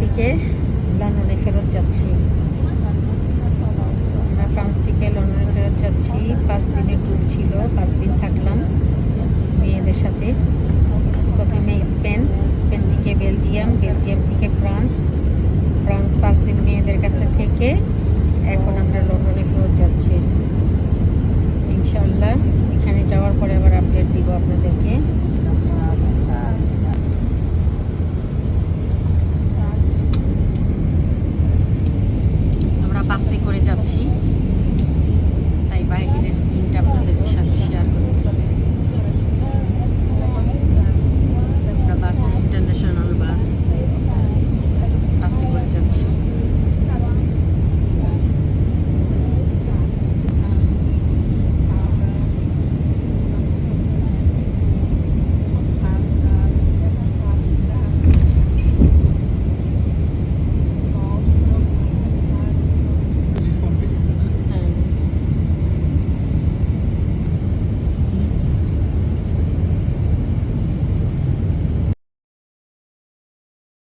থেকে লন্ডনে ফেরত যাচ্ছি। আমরা ফ্রান্স থেকে লন্ডনে ফেরত যাচ্ছি। পাঁচ দিনের ট্যুর ছিল, পাঁচ দিন থাকলাম মেয়েদের সাথে। প্রথমে স্পেন স্পেন থেকে বেলজিয়াম বেলজিয়াম থেকে ফ্রান্স। বাসে করে যাচ্ছি।